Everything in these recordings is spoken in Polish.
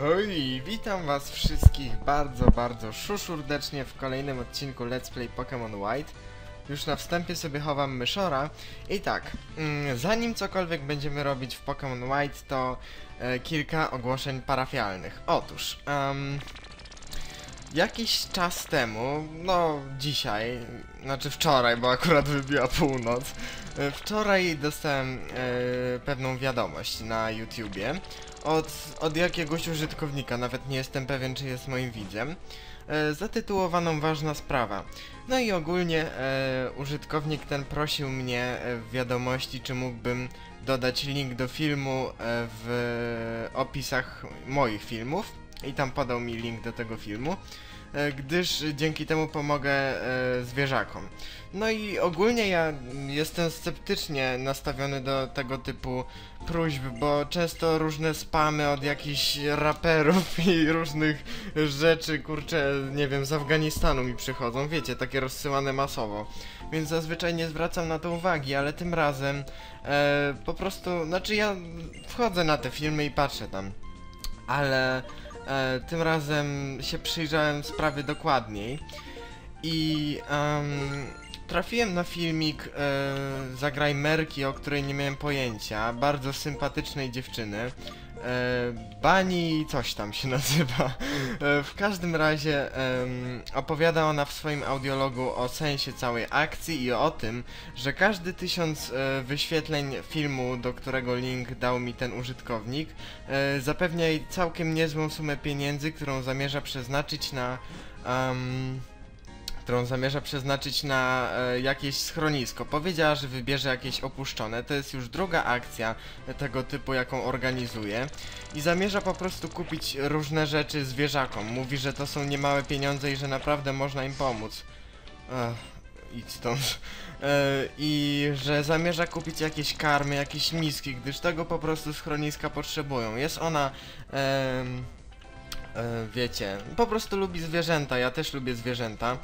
Hej, witam was wszystkich bardzo, bardzo szuszurdecznie w kolejnym odcinku Let's Play Pokémon White. Już na wstępie sobie chowam myszora. I tak, mm, zanim cokolwiek będziemy robić w Pokémon White, to e, kilka ogłoszeń parafialnych. Otóż, em, jakiś czas temu, no dzisiaj, znaczy wczoraj, bo akurat wybiła północ, e, wczoraj dostałem e, pewną wiadomość na YouTubie od, od jakiegoś użytkownika, nawet nie jestem pewien, czy jest moim widzem, e, zatytułowaną Ważna Sprawa. No i ogólnie e, użytkownik ten prosił mnie e, w wiadomości, czy mógłbym dodać link do filmu e, w opisach moich filmów i tam podał mi link do tego filmu, gdyż dzięki temu pomogę e, zwierzakom. No i ogólnie ja jestem sceptycznie nastawiony do tego typu próśb, bo często różne spamy od jakichś raperów i różnych rzeczy, kurczę, nie wiem, z Afganistanu mi przychodzą, wiecie, takie rozsyłane masowo. Więc zazwyczaj nie zwracam na to uwagi, ale tym razem e, po prostu, znaczy ja wchodzę na te filmy i patrzę tam, ale e, tym razem się przyjrzałem sprawie dokładniej i em, trafiłem na filmik e, Zagraj Merki, o której nie miałem pojęcia, bardzo sympatycznej dziewczyny. E, Bani coś tam się nazywa. E, w każdym razie opowiada ona w swoim audiologu o sensie całej akcji i o tym, że każdy tysiąc e, wyświetleń filmu, do którego link dał mi ten użytkownik, zapewnia jej całkiem niezłą sumę pieniędzy, którą zamierza przeznaczyć na... em, którą zamierza przeznaczyć na e, jakieś schronisko. Powiedziała, że wybierze jakieś opuszczone. To jest już druga akcja tego typu, jaką organizuje. I zamierza po prostu kupić różne rzeczy zwierzakom. Mówi, że to są niemałe pieniądze i że naprawdę można im pomóc. Ech, idź stąd. E, I że zamierza kupić jakieś karmy, jakieś miski, gdyż tego po prostu schroniska potrzebują. Jest ona... e, wiecie, po prostu lubi zwierzęta, ja też lubię zwierzęta.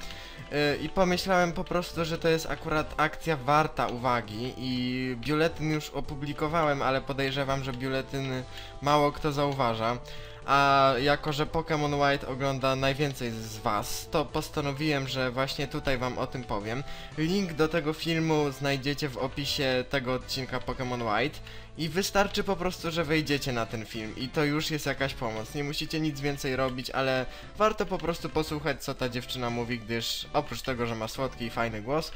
E, I pomyślałem po prostu, że to jest akurat akcja warta uwagi i biuletyn już opublikowałem, ale podejrzewam, że biuletyn mało kto zauważa. A jako, że Pokémon White ogląda najwięcej z was, to postanowiłem, że właśnie tutaj wam o tym powiem. Link do tego filmu znajdziecie w opisie tego odcinka Pokémon White i wystarczy po prostu, że wejdziecie na ten film i to już jest jakaś pomoc. Nie musicie nic więcej robić, ale warto po prostu posłuchać co ta dziewczyna mówi, gdyż oprócz tego, że ma słodki i fajny głos,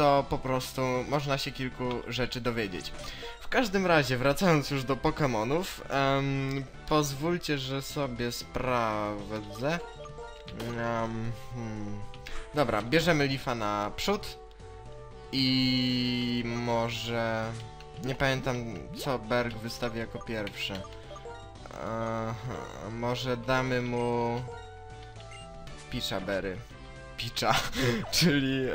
to po prostu można się kilku rzeczy dowiedzieć. W każdym razie, wracając już do Pokémonów, em, pozwólcie, że sobie sprawdzę. Em, hmm. Dobra, bierzemy Lifa na przód i może... Nie pamiętam co Berg wystawi jako pierwszy. Aha, może damy mu... Piczaberry. Picza, czyli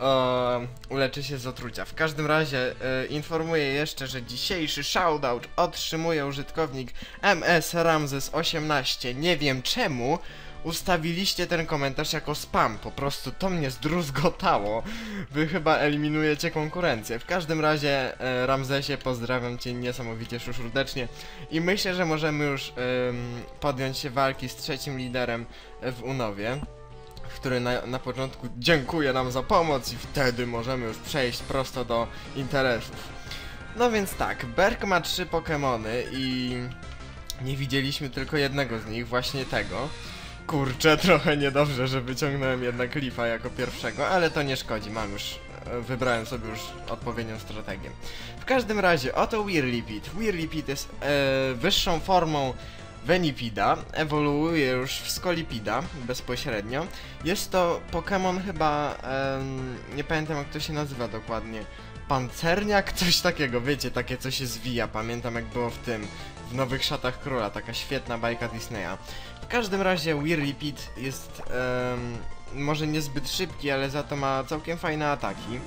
e, e, uleczy się z otrucia. W każdym razie e, informuję jeszcze, że dzisiejszy shoutout otrzymuje użytkownik MS Ramzes 18. Nie wiem czemu ustawiliście ten komentarz jako spam. Po prostu to mnie zdruzgotało. Wy chyba eliminujecie konkurencję. W każdym razie e, Ramzesie pozdrawiam cię niesamowicie szuszurdecznie i myślę, że możemy już podjąć się walki z trzecim liderem w Unowie który na, na początku dziękuję nam za pomoc i wtedy możemy już przejść prosto do interesów. No więc tak, Berk ma trzy Pokémony i nie widzieliśmy tylko jednego z nich, właśnie tego. Kurczę, trochę niedobrze, że wyciągnąłem jednak Lifa jako pierwszego, ale to nie szkodzi, mam już, e, wybrałem sobie już odpowiednią strategię. W każdym razie, oto Whirlipede. Whirlipede jest e, wyższą formą Venipida, ewoluuje już w Skolipida bezpośrednio. Jest to Pokémon chyba, em, nie pamiętam jak to się nazywa dokładnie, pancerniak, coś takiego, wiecie, takie co się zwija, pamiętam jak było w tym, w Nowych Szatach Króla, taka świetna bajka Disneya. W każdym razie Whirlipede jest em, może niezbyt szybki, ale za to ma całkiem fajne ataki.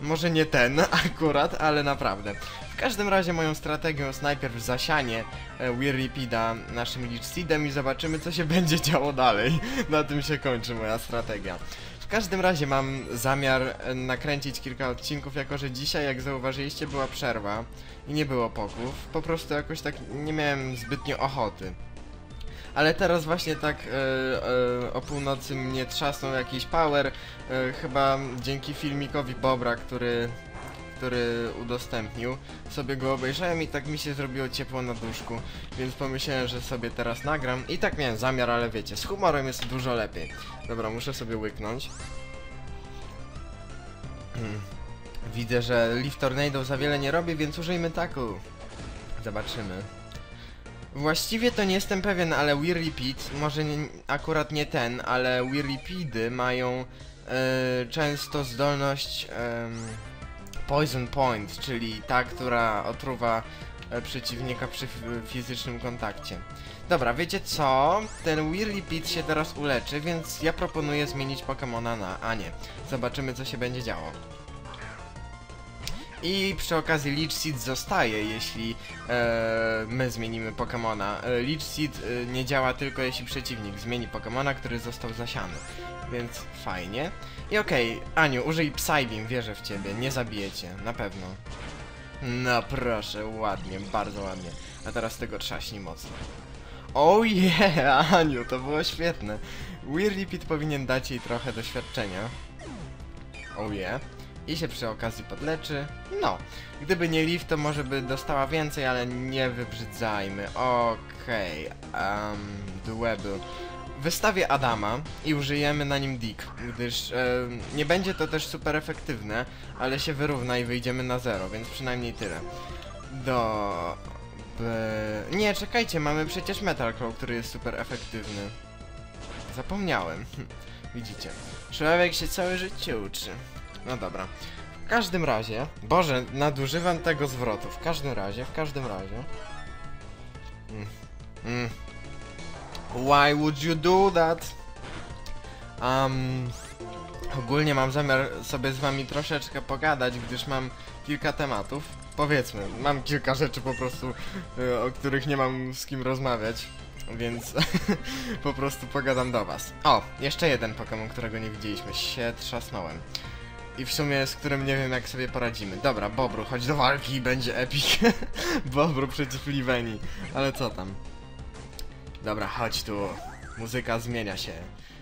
Może nie ten akurat, ale naprawdę. W każdym razie moją strategią jest najpierw zasianie e, Whirlipida naszym Leech Seedem i zobaczymy co się będzie działo dalej. Na tym się kończy moja strategia. W każdym razie mam zamiar e, nakręcić kilka odcinków, jako że dzisiaj, jak zauważyliście, była przerwa i nie było poków. Po prostu jakoś tak nie miałem zbytnio ochoty. Ale teraz właśnie tak e, e, o północy mnie trzasnął jakiś power, e, chyba dzięki filmikowi Bobra, który, który udostępnił. Sobie go obejrzałem i tak mi się zrobiło ciepło na duszku, więc pomyślałem, że sobie teraz nagram. I tak miałem zamiar, ale wiecie, z humorem jest dużo lepiej. Dobra, muszę sobie łyknąć. Hmm. Widzę, że Leaf Tornado za wiele nie robi, więc użyjmy taku. Zobaczymy. Właściwie to nie jestem pewien, ale We Repeat, może nie, akurat nie ten, ale We Repeaty mają e, często zdolność em, Poison Point, czyli ta, która otruwa e, przeciwnika przy fizycznym kontakcie. Dobra, wiecie co? Ten We Repeat się teraz uleczy, więc ja proponuję zmienić Pokemona na Anię. Zobaczymy, co się będzie działo. I przy okazji Leech Seed zostaje, jeśli e, my zmienimy Pokemona. E, Leech Seed e, nie działa tylko jeśli przeciwnik zmieni Pokemona, który został zasiany. Więc fajnie. I okej, Aniu, użyj Psybeam, wierzę w ciebie, nie zabijecie, na pewno. No proszę, ładnie, bardzo ładnie. A teraz tego trzaśnij mocno. Oh yeah, Aniu, to było świetne. Weird Repeat powinien dać jej trochę doświadczenia. Oh yeah. I się przy okazji podleczy. No, gdyby nie Leaf, to może by dostała więcej, ale nie wybrzydzajmy. Okej, okay. um. Wystawię Adama i użyjemy na nim Dick, gdyż e, nie będzie to też super efektywne, ale się wyrówna i wyjdziemy na zero, więc przynajmniej tyle. Do... B... Nie, czekajcie, mamy przecież Metal Claw, który jest super efektywny. Zapomniałem. Widzicie. Człowiek się całe życie uczy. No dobra. W każdym razie... Boże, nadużywam tego zwrotu. W każdym razie, w każdym razie... Mm. Mm. Why would you do that? Um, ogólnie mam zamiar sobie z wami troszeczkę pogadać, gdyż mam kilka tematów. Powiedzmy, mam kilka rzeczy po prostu, y, o których nie mam z kim rozmawiać, więc po prostu pogadam do was. O, jeszcze jeden Pokémon, którego nie widzieliśmy, się trzasnąłem. I w sumie z którym nie wiem jak sobie poradzimy. Dobra, Bobru, chodź do walki, będzie epic. Bobru przeciw Liveni. Ale co tam? Dobra, chodź tu. Muzyka zmienia się.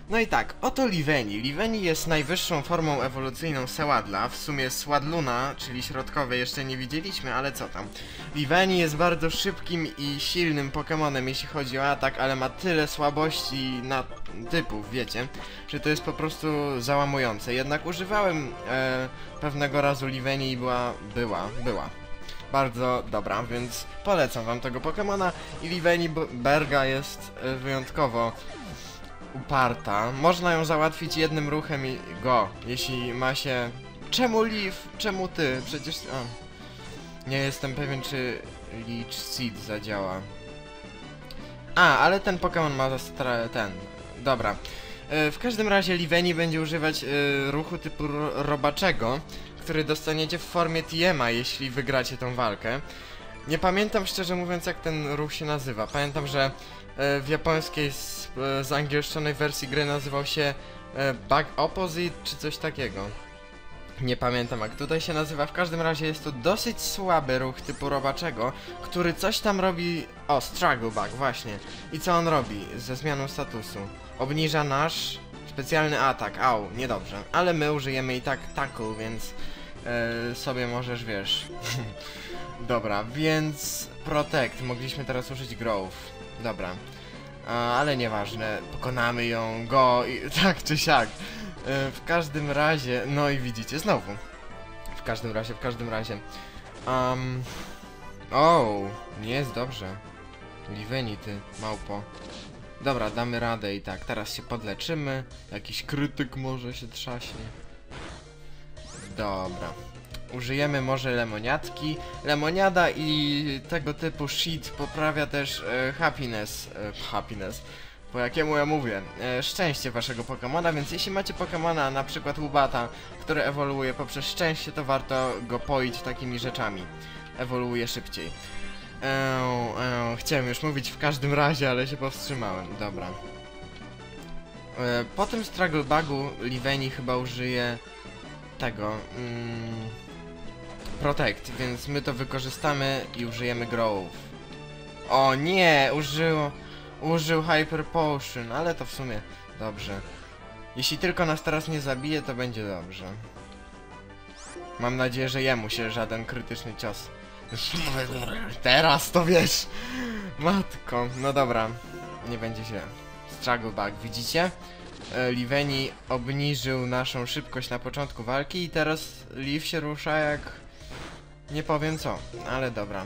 No i tak, oto Liveni. Liveni jest najwyższą formą ewolucyjną Sewadla. W sumie Swadluna, czyli środkowej, jeszcze nie widzieliśmy, ale co tam. Liveni jest bardzo szybkim i silnym Pokemonem, jeśli chodzi o atak, ale ma tyle słabości na typów, wiecie, że to jest po prostu załamujące. Jednak używałem e, pewnego razu Liveni i była, była, była bardzo dobra, więc polecam wam tego Pokemona i Liveni Berga jest e, wyjątkowo uparta. Można ją załatwić jednym ruchem i go, jeśli ma się... Czemu Leaf? Czemu ty? Przecież... O. Nie jestem pewien, czy Leech Seed zadziała. A, ale ten Pokémon ma ten... Dobra. E, w każdym razie Liveni będzie używać e, ruchu typu ro robaczego, który dostaniecie w formie TMA, jeśli wygracie tą walkę. Nie pamiętam szczerze mówiąc jak ten ruch się nazywa. Pamiętam, że e, w japońskiej z, e, zangielszczonej wersji gry nazywał się e, Bug Opposite czy coś takiego. Nie pamiętam jak tutaj się nazywa, w każdym razie jest to dosyć słaby ruch typu robaczego, który coś tam robi... O, Struggle Bug, właśnie. I co on robi ze zmianą statusu? Obniża nasz specjalny atak, au, niedobrze. Ale my użyjemy i tak tackle, więc e, sobie możesz, wiesz... Dobra, więc Protect, mogliśmy teraz użyć Growth. Dobra. A, ale nieważne, pokonamy ją, go i tak czy siak. E, w każdym razie, no i widzicie, znowu. W każdym razie, w każdym razie. Um, o, nie jest dobrze. Liveni ty, małpo. Dobra, damy radę i tak, teraz się podleczymy. Jakiś krytyk może się trzaśnie. Dobra. Użyjemy może lemoniadki. Lemoniada i tego typu shit poprawia też e, happiness. E, happiness. Po jakiemu ja mówię, e, szczęście waszego Pokemona, więc jeśli macie Pokemona, na przykład Ubata, który ewoluuje poprzez szczęście, to warto go poić takimi rzeczami. Ewoluuje szybciej. Chciałem już mówić w każdym razie, ale się powstrzymałem. Dobra. E, po tym Struggle Bugu Liveni chyba użyje tego. Mm, protect, więc my to wykorzystamy i użyjemy Growth. O nie, użyło. Użył Hyper Potion, ale to w sumie dobrze. Jeśli tylko nas teraz nie zabije, to będzie dobrze. Mam nadzieję, że jemu się żaden krytyczny cios. Teraz to wiesz! Matko, no dobra. Nie będzie źle. Struggle back, widzicie? E, Liveni obniżył naszą szybkość na początku walki i teraz Liv się rusza jak... Nie powiem co, ale dobra.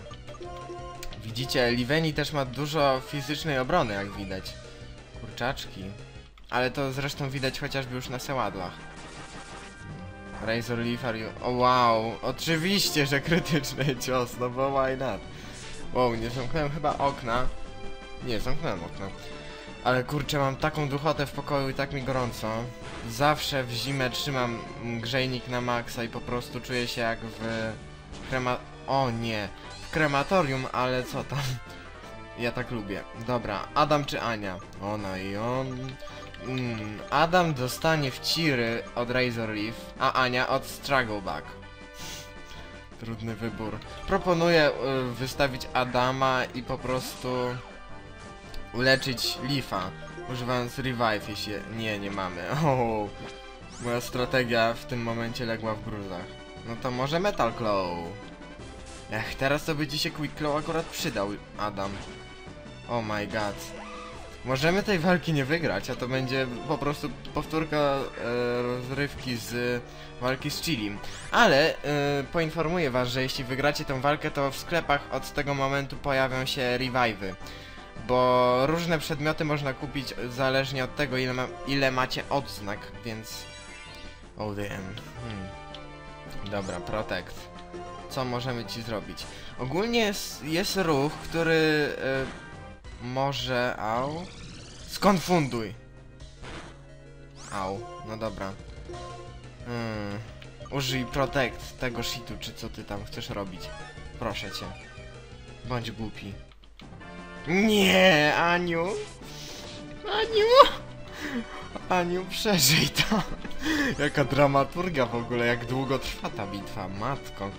Widzicie, Liveni też ma dużo fizycznej obrony, jak widać. Kurczaczki. Ale to zresztą widać chociażby już na seładlach. Razor Leaf are you... O wow, oczywiście, że krytyczny cios, no bo why not? Wow, nie zamknąłem chyba okna. Nie, zamknąłem okna. Ale kurczę, mam taką duchotę w pokoju i tak mi gorąco. Zawsze w zimę trzymam grzejnik na maksa i po prostu czuję się jak w krema... O nie, w krematorium, ale co tam? Ja tak lubię. Dobra, Adam czy Ania? Ona i on... Mm, Adam dostanie w ciry od Razor Leaf, a Ania od Struggleback. Trudny wybór. Proponuję y, wystawić Adama i po prostu uleczyć Leafa, używając Revive, jeśli... Nie, nie mamy. O, moja strategia w tym momencie legła w gruzach. No to może Metal Claw. Ech, teraz to ci się Quick Claw akurat przydał, Adam. Oh my god. Możemy tej walki nie wygrać, a to będzie po prostu powtórka e, rozrywki z walki z Chilim. Ale e, poinformuję was, że jeśli wygracie tę walkę, to w sklepach od tego momentu pojawią się revive'y. Bo różne przedmioty można kupić zależnie od tego, ile, ma, ile macie odznak, więc... Oh damn. Hmm. Dobra, protect. Co możemy ci zrobić? Ogólnie jest, jest ruch, który... E, może, au. Skonfunduj. Au, no dobra. Hmm. Użyj protect tego shitu, czy co ty tam chcesz robić. Proszę cię. Bądź głupi. Nie, Aniu. Aniu. Aniu, przeżyj to. Jaka dramaturgia w ogóle, jak długo trwa ta bitwa, matko.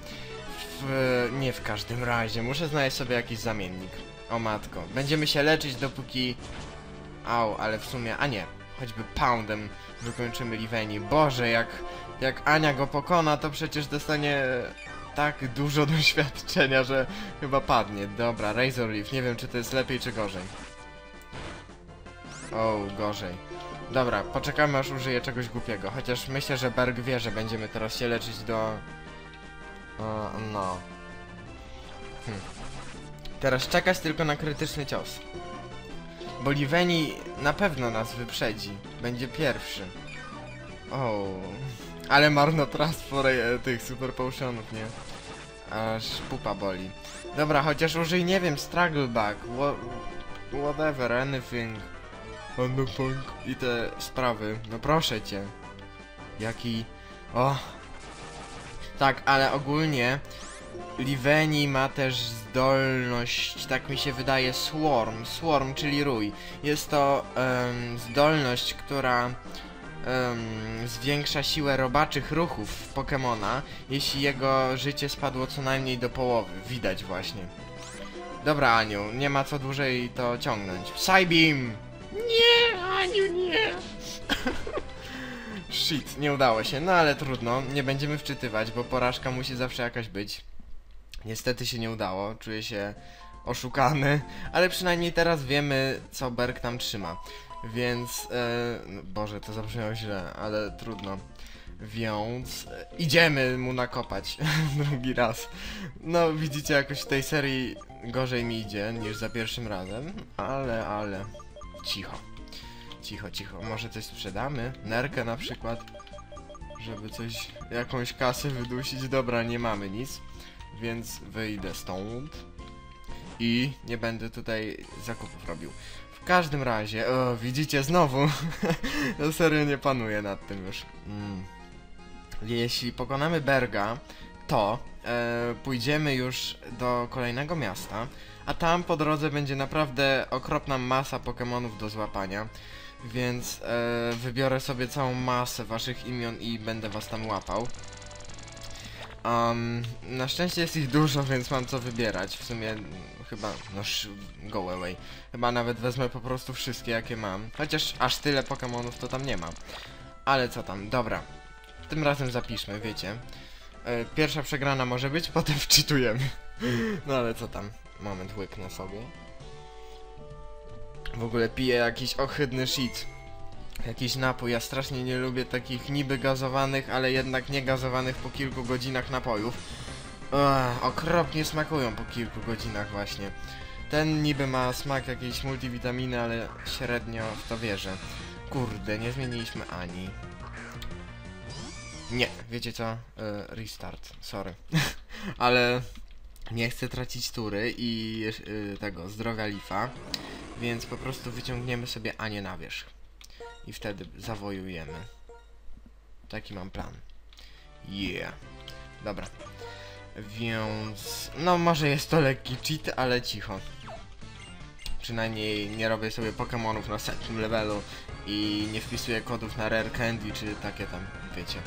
W, nie w każdym razie, muszę znaleźć sobie jakiś zamiennik. O matko, będziemy się leczyć dopóki... Au, ale w sumie, a nie, choćby poundem wykończymy Liveni. Boże, jak, jak Ania go pokona, to przecież dostanie tak dużo doświadczenia, że chyba padnie. Dobra, Razor Leaf, nie wiem czy to jest lepiej czy gorzej. O, gorzej. Dobra, poczekamy aż użyję czegoś głupiego, chociaż myślę, że Berg wie, że będziemy teraz się leczyć do... O, no. Hm. Teraz czekać tylko na krytyczny cios. Bo Liveni na pewno nas wyprzedzi. Będzie pierwszy. O, ale marnotrawstwo tych super potionów, nie? Aż pupa boli. Dobra, chociaż użyj, nie wiem, struggle wha whatever, anything. Anything. I te sprawy. No proszę cię. Jaki... O. Tak, ale ogólnie Liveni ma też zdolność, tak mi się wydaje, Swarm, Swarm, czyli rój. Jest to um, zdolność, która um, zwiększa siłę robaczych ruchów Pokemona, jeśli jego życie spadło co najmniej do połowy. Widać właśnie. Dobra, Aniu, nie ma co dłużej to ciągnąć. Psybeam! Nie, Aniu, nie! Shit, nie udało się, no ale trudno, nie będziemy wczytywać, bo porażka musi zawsze jakaś być. Niestety się nie udało, czuję się oszukany, ale przynajmniej teraz wiemy, co Berg tam trzyma. Więc, e, no Boże, to zabrzmiało źle, ale trudno. Więc e, idziemy mu nakopać drugi raz. No, widzicie, jakoś w tej serii gorzej mi idzie niż za pierwszym razem, ale, ale, cicho. Cicho, cicho. Może coś sprzedamy? Nerkę na przykład, żeby coś, jakąś kasę wydusić. Dobra, nie mamy nic więc wyjdę stąd i nie będę tutaj zakupów robił. W każdym razie, o, widzicie znowu, ja serio nie panuję nad tym już. Mm. Jeśli pokonamy Berga, to e, pójdziemy już do kolejnego miasta, a tam po drodze będzie naprawdę okropna masa Pokémonów do złapania. Więc e, wybiorę sobie całą masę waszych imion i będę was tam łapał. Um, na szczęście jest ich dużo, więc mam co wybierać. W sumie chyba, no go away. Chyba nawet wezmę po prostu wszystkie jakie mam. Chociaż aż tyle Pokemonów to tam nie ma. Ale co tam, dobra. Tym razem zapiszmy, wiecie. E, Pierwsza przegrana może być, potem wczytujemy. No ale co tam, moment łyknę sobie. W ogóle piję jakiś ohydny shit. Jakiś napój. Ja strasznie nie lubię takich niby gazowanych, ale jednak nie gazowanych po kilku godzinach napojów. Okropnie smakują po kilku godzinach właśnie. Ten niby ma smak jakiejś multivitaminy, ale średnio w to wierzę. Kurde, nie zmieniliśmy ani. Nie, wiecie co? E, restart, sorry. ale nie chcę tracić tury i e, tego zdrowia lifa, więc po prostu wyciągniemy sobie Anię na wierzch. I wtedy zawojujemy. Taki mam plan. Yeah. Dobra. Więc... No może jest to lekki cheat, ale cicho. Przynajmniej nie robię sobie Pokemonów na setnym levelu i nie wpisuję kodów na Rare Candy czy takie tam, wiecie.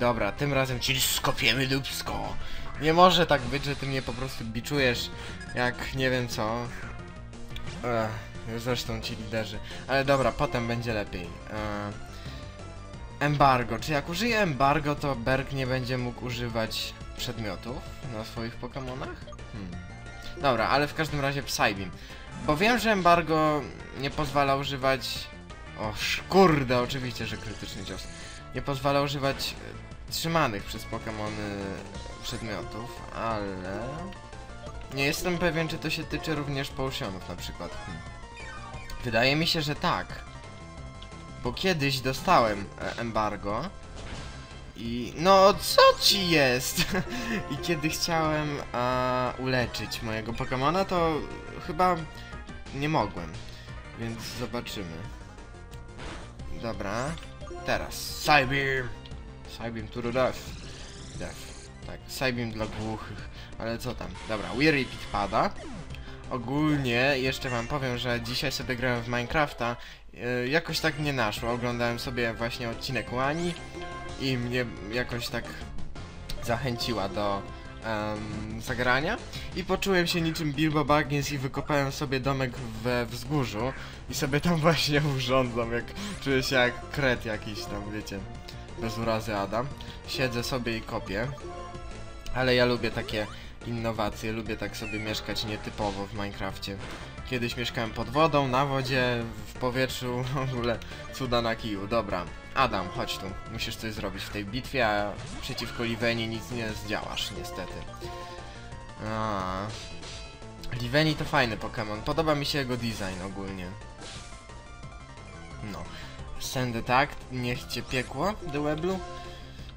Dobra, tym razem ci skopiemy dupsko. Nie może tak być, że ty mnie po prostu biczujesz jak nie wiem co. Ech, zresztą ci liderzy. Ale dobra, potem będzie lepiej. Eee, embargo. Czy jak użyję embargo, to Berg nie będzie mógł używać przedmiotów na swoich Pokemonach? Hmm. Dobra, ale w każdym razie Psybeam. Bo wiem, że embargo nie pozwala używać... O, kurde, oczywiście, że krytyczny cios. Nie pozwala używać e, trzymanych przez Pokemony przedmiotów, ale... Nie jestem pewien, czy to się tyczy również potionów na przykład. Hmm. Wydaje mi się, że tak. Bo kiedyś dostałem e, embargo i... No, co ci jest? I kiedy chciałem a, uleczyć mojego Pokemona, to chyba nie mogłem. Więc zobaczymy. Dobra. Teraz. Psybeam! Psybeam to the death. Tak, Psybeam dla głuchych. Ale co tam? Dobra, Weary Pit pada. Ogólnie jeszcze wam powiem, że dzisiaj sobie grałem w Minecrafta. Yy, jakoś tak nie naszło. Oglądałem sobie właśnie odcinek Łani i mnie jakoś tak zachęciła do em, zagrania i poczułem się niczym Bilbo Baggins i wykopałem sobie domek we wzgórzu i sobie tam właśnie urządzam, jak czuję się jak kret jakiś tam, wiecie, bez urazy Adam. Siedzę sobie i kopię, ale ja lubię takie innowacje, lubię tak sobie mieszkać nietypowo w Minecrafcie. Kiedyś mieszkałem pod wodą, na wodzie, w powietrzu, w ogóle cuda na kiju. Dobra, Adam, chodź tu. Musisz coś zrobić w tej bitwie, a przeciwko Liveni nic nie zdziałasz, niestety. A. Liveni to fajny Pokémon. Podoba mi się jego design ogólnie. No. Send attack, niech cię piekło, Dweblu.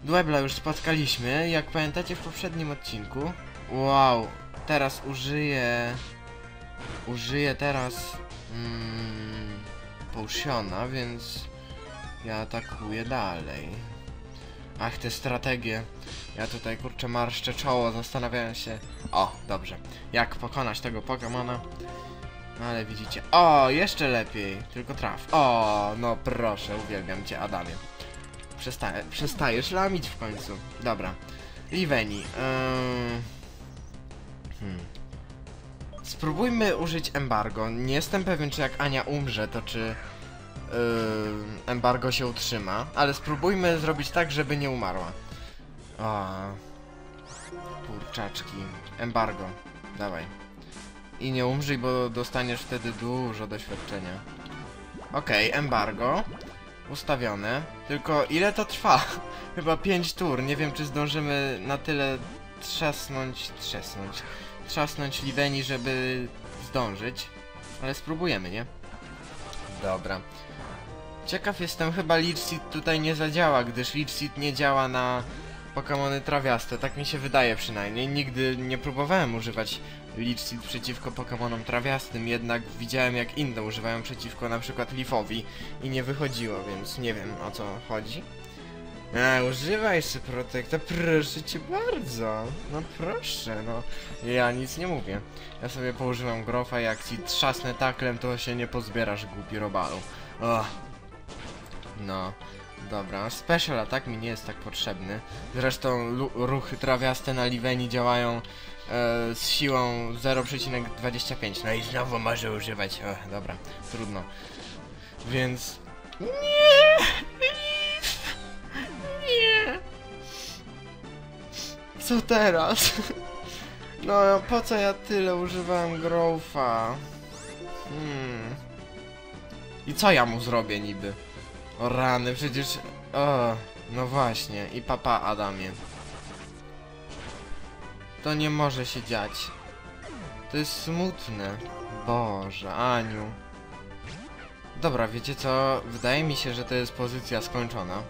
Dwebla już spotkaliśmy, jak pamiętacie w poprzednim odcinku. Wow, teraz użyję... Użyję teraz... Mm, Potiona, więc... Ja atakuję dalej. Ach, te strategie. Ja tutaj kurczę marszczę czoło, zastanawiałem się... O, dobrze. Jak pokonać tego Pokemona? No ale widzicie. O, jeszcze lepiej. Tylko traf. O, no proszę, uwielbiam cię, Adamie. Przestaje, przestajesz lamić w końcu. Dobra. Liveni. Hmm. Spróbujmy użyć embargo. Nie jestem pewien, czy jak Ania umrze, to czy yy, embargo się utrzyma, ale spróbujmy zrobić tak, żeby nie umarła. O, kurczaczki. Embargo. Dawaj. I nie umrzyj, bo dostaniesz wtedy dużo doświadczenia. Okej, okay, embargo. Ustawione. Tylko ile to trwa? Chyba 5 tur. Nie wiem, czy zdążymy na tyle trzasnąć... Trzasnąć trzasnąć Liveni, żeby zdążyć. Ale spróbujemy, nie? Dobra. Ciekaw jestem, chyba Leech tutaj nie zadziała, gdyż Leech nie działa na Pokémony trawiaste, tak mi się wydaje przynajmniej. Nigdy nie próbowałem używać Seed przeciwko Pokémonom trawiastym, jednak widziałem jak inne używają przeciwko na przykład Leafowi i nie wychodziło, więc nie wiem o co chodzi. A, używaj Protecta, proszę cię bardzo. No proszę, no. Ja nic nie mówię. Ja sobie położyłem grofa, jak ci trzasnę taklem, to się nie pozbierasz, głupi robalu. No. Dobra, special attack mi nie jest tak potrzebny. Zresztą ruchy trawiaste na Liveni działają z siłą 0,25. No i znowu może używać. O, dobra, trudno. Więc. Nie! Nie! Co teraz? No po co ja tyle używałem Growfa? Hmm. I co ja mu zrobię niby? O rany, przecież... O, no właśnie. I papa Adamie. To nie może się dziać. To jest smutne. Boże, Aniu. Dobra, wiecie co? Wydaje mi się, że to jest pozycja skończona.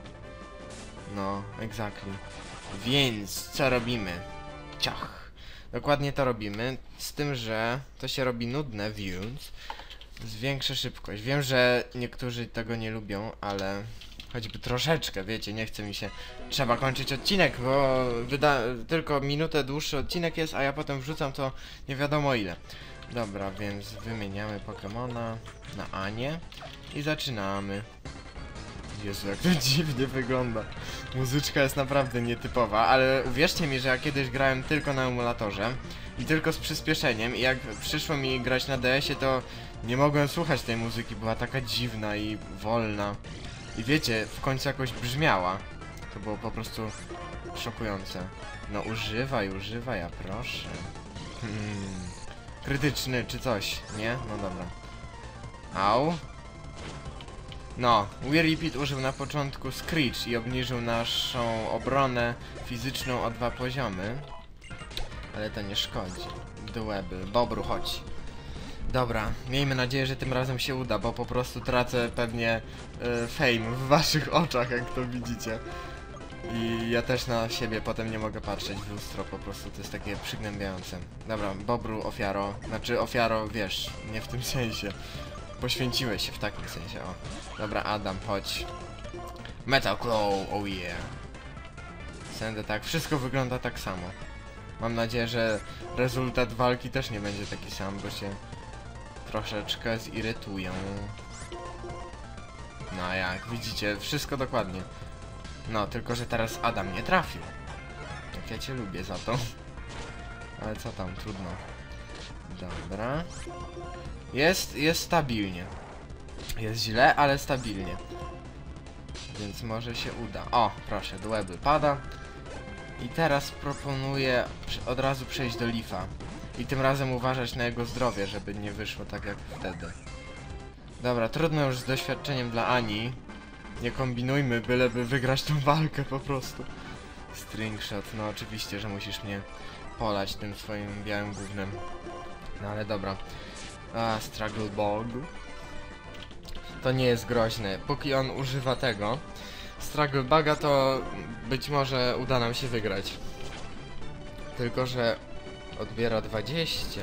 No, exactly. Więc co robimy? Ciach. Dokładnie to robimy, z tym, że to się robi nudne, więc zwiększę szybkość. Wiem, że niektórzy tego nie lubią, ale choćby troszeczkę, wiecie, nie chce mi się. Trzeba kończyć odcinek, bo wyda tylko minutę dłuższy odcinek jest, a ja potem wrzucam to nie wiadomo ile. Dobra, więc wymieniamy Pokemona na Anię i zaczynamy. Jezu, jak to dziwnie wygląda. Muzyczka jest naprawdę nietypowa, ale uwierzcie mi, że ja kiedyś grałem tylko na emulatorze i tylko z przyspieszeniem i jak przyszło mi grać na DS-ie, to nie mogłem słuchać tej muzyki, była taka dziwna i wolna. I wiecie, w końcu jakoś brzmiała. To było po prostu szokujące. No używaj, używaj, ja proszę. Hmm. Krytyczny czy coś, nie? No dobra. Au. No, Weiripit użył na początku Screech i obniżył naszą obronę fizyczną o dwa poziomy. Ale to nie szkodzi. Dueble. Bobru, chodź. Dobra, miejmy nadzieję, że tym razem się uda, bo po prostu tracę pewnie e, fame w waszych oczach, jak to widzicie. I ja też na siebie potem nie mogę patrzeć w lustro, po prostu to jest takie przygnębiające. Dobra, Bobru, ofiaro, znaczy ofiaro, wiesz, nie w tym sensie. Poświęciłeś się w takim sensie, o. Dobra, Adam, chodź. Metal Claw, oh yeah. Sędę tak, wszystko wygląda tak samo. Mam nadzieję, że rezultat walki też nie będzie taki sam, bo się troszeczkę zirytuję. No jak widzicie, wszystko dokładnie. No, tylko że teraz Adam nie trafił. Jak ja cię lubię za to. Ale co tam, trudno. Dobra. Jest, jest stabilnie. Jest źle, ale stabilnie. Więc może się uda. O, proszę, dueble pada. I teraz proponuję od razu przejść do Lifa. I tym razem uważać na jego zdrowie, żeby nie wyszło tak jak wtedy. Dobra, trudno już z doświadczeniem dla Ani. Nie kombinujmy, byleby wygrać tą walkę po prostu. Stringshot, no oczywiście, że musisz mnie polać tym swoim białym gównem. No ale dobra. A, Struggle Bog. To nie jest groźne. Póki on używa tego Struggle Buga, to być może uda nam się wygrać. Tylko, że odbiera 20,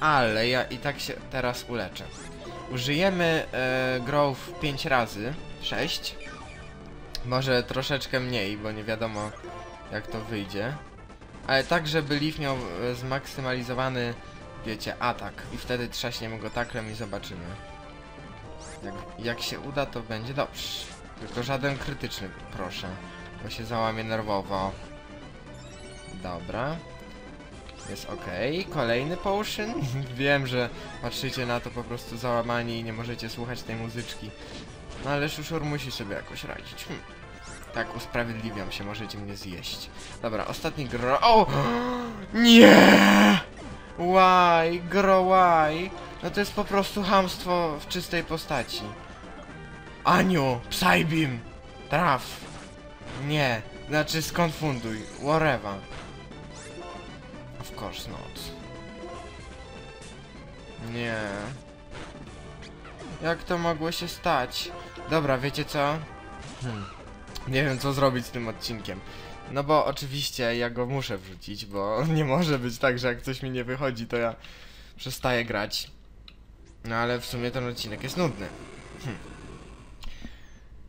ale ja i tak się teraz uleczę. Użyjemy e, Growth 5 razy, 6. Może troszeczkę mniej, bo nie wiadomo jak to wyjdzie. Ale tak, żeby Leaf miał e, zmaksymalizowany, wiecie, atak. I wtedy trzaśniemy go taklem i zobaczymy. Jak, jak się uda, to będzie dobrze. Tylko żaden krytyczny, proszę. Bo się załamie nerwowo. Dobra. Jest ok. Kolejny potion. Wiem, że patrzycie na to po prostu załamani i nie możecie słuchać tej muzyczki. No ale szuszur musi sobie jakoś radzić. Hm. Tak, usprawiedliwiam się, możecie mnie zjeść. Dobra, ostatni gro... O! Nie! Why? Gro why? No to jest po prostu hamstwo w czystej postaci. Aniu, Psybeam! Traf! Nie, znaczy skonfunduj, whatever. Course not. Nie. Jak to mogło się stać? Dobra, wiecie co? Hmm. Nie wiem co zrobić z tym odcinkiem. No bo oczywiście ja go muszę wrzucić, bo nie może być tak, że jak coś mi nie wychodzi, to ja przestaję grać. No ale w sumie ten odcinek jest nudny. Hm.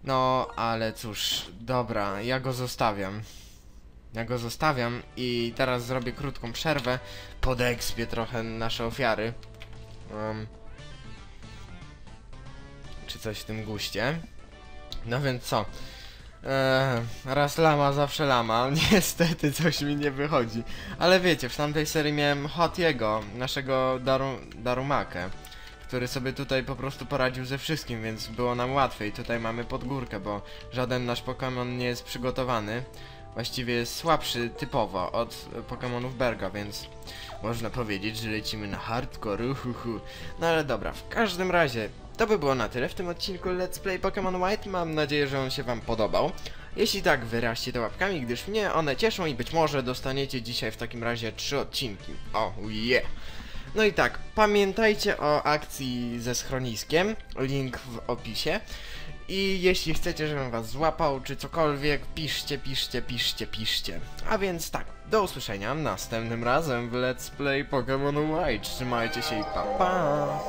No, ale cóż, dobra, ja go zostawiam. Ja go zostawiam i teraz zrobię krótką przerwę. Podekspię trochę nasze ofiary. Um, czy coś w tym guście. No więc co? Eee, raz lama, zawsze lama. Niestety coś mi nie wychodzi. Ale wiecie, w tamtej serii miałem Hotiego, naszego Daru, Darumakę, który sobie tutaj po prostu poradził ze wszystkim, więc było nam łatwiej. Tutaj mamy podgórkę, bo żaden nasz Pokémon nie jest przygotowany. Właściwie słabszy typowo od Pokémonów Berga, więc można powiedzieć, że lecimy na hardcore. Uhuhu. No ale dobra, w każdym razie to by było na tyle w tym odcinku Let's Play Pokémon White. Mam nadzieję, że on się wam podobał. Jeśli tak, wyraźcie to łapkami, gdyż mnie one cieszą i być może dostaniecie dzisiaj w takim razie trzy odcinki. O, yeah! No i tak, pamiętajcie o akcji ze schroniskiem, link w opisie. I jeśli chcecie, żebym was złapał, czy cokolwiek, piszcie, piszcie, piszcie, piszcie. A więc tak, do usłyszenia następnym razem w Let's Play Pokémon White. Trzymajcie się i pa pa!